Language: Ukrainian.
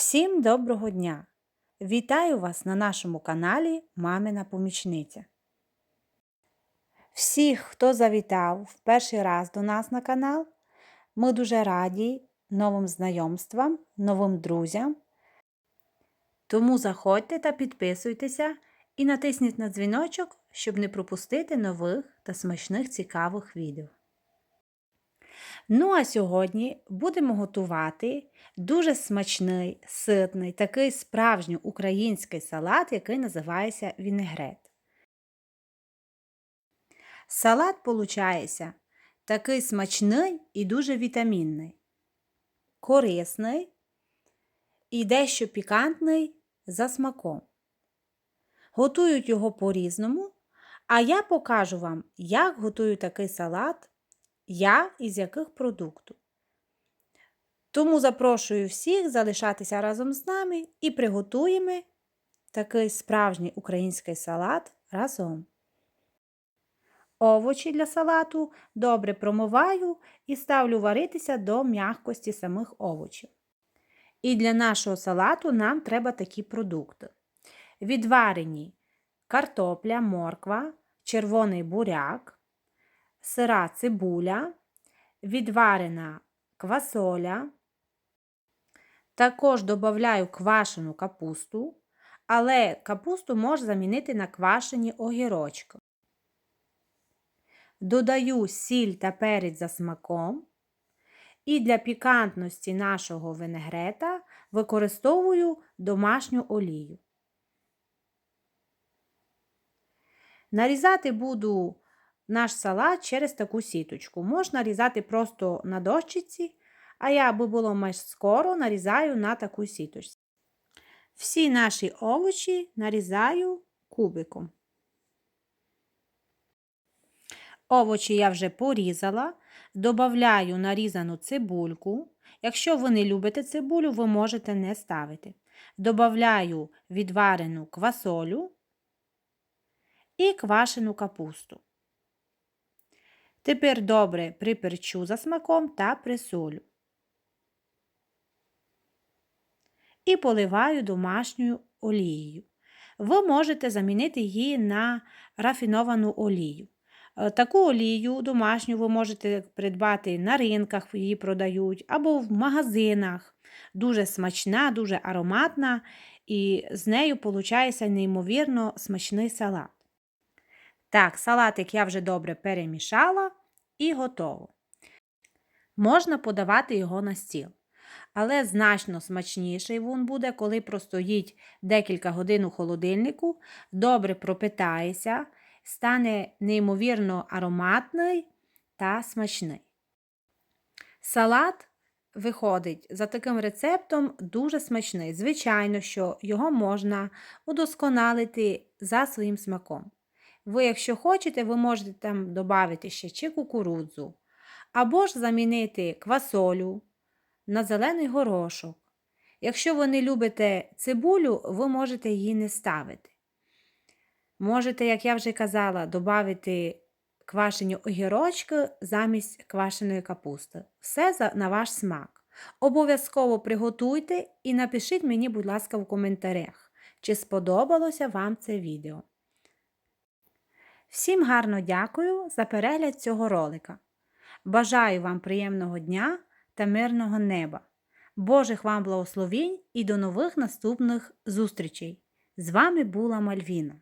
Всім доброго дня! Вітаю вас на нашому каналі Мамина Помічниця. Всіх, хто завітав в перший раз до нас на канал, ми дуже раді новим знайомствам, новим друзям. Тому заходьте та підписуйтеся і натисніть на дзвіночок, щоб не пропустити нових та смачних цікавих відео. Ну, а сьогодні будемо готувати дуже смачний, ситний, такий справжній український салат, який називається вінегрет. Салат, виходить, такий смачний і дуже вітамінний, корисний і дещо пікантний за смаком. Готують його по-різному, а я покажу вам, як готую такий салат я і з яких продуктів. Тому запрошую всіх залишатися разом з нами і приготуємо такий справжній український салат разом. Овочі для салату добре промиваю і ставлю варитися до м'якості самих овочів. І для нашого салату нам треба такі продукти: відварені картопля, морква, червоний буряк сира цибуля, відварена квасоля. Також додаю квашену капусту, але капусту можна замінити на квашені огірочки. Додаю сіль та перець за смаком. І для пікантності нашого винегрета використовую домашню олію. Нарізати буду наш салат через таку сіточку. Можна різати просто на дощиці, а я, аби було майже скоро, нарізаю на таку сіточку. Всі наші овочі нарізаю кубиком. Овочі я вже порізала, додаю нарізану цибульку. Якщо ви не любите цибулю, ви можете не ставити. Добавляю відварену квасолю і квашену капусту. Тепер добре приперчу за смаком та присолю. І поливаю домашньою олією. Ви можете замінити її на рафіновану олію. Е, таку олію домашню ви можете придбати на ринках, її продають, або в магазинах. Дуже смачна, дуже ароматна, і з нею виходить неймовірно смачний салат. Так, салатик я вже добре перемішала і готово. Можна подавати його на стіл. Але значно смачніший він буде, коли простоїть декілька годин у холодильнику, добре пропитається, стане неймовірно ароматний та смачний. Салат виходить за таким рецептом дуже смачний. Звичайно, що його можна удосконалити за своїм смаком. Ви, якщо хочете, ви можете там додати ще чи кукурудзу, або ж замінити квасолю на зелений горошок. Якщо ви не любите цибулю, ви можете її не ставити. Можете, як я вже казала, додати квашені огірочки замість квашеної капусти. Все на ваш смак. Обов'язково приготуйте і напишіть мені, будь ласка, в коментарях, чи сподобалося вам це відео. Всім гарно дякую за перегляд цього ролика. Бажаю вам приємного дня та мирного неба, Божих вам благословінь і до нових наступних зустрічей! З вами була Мальвіна.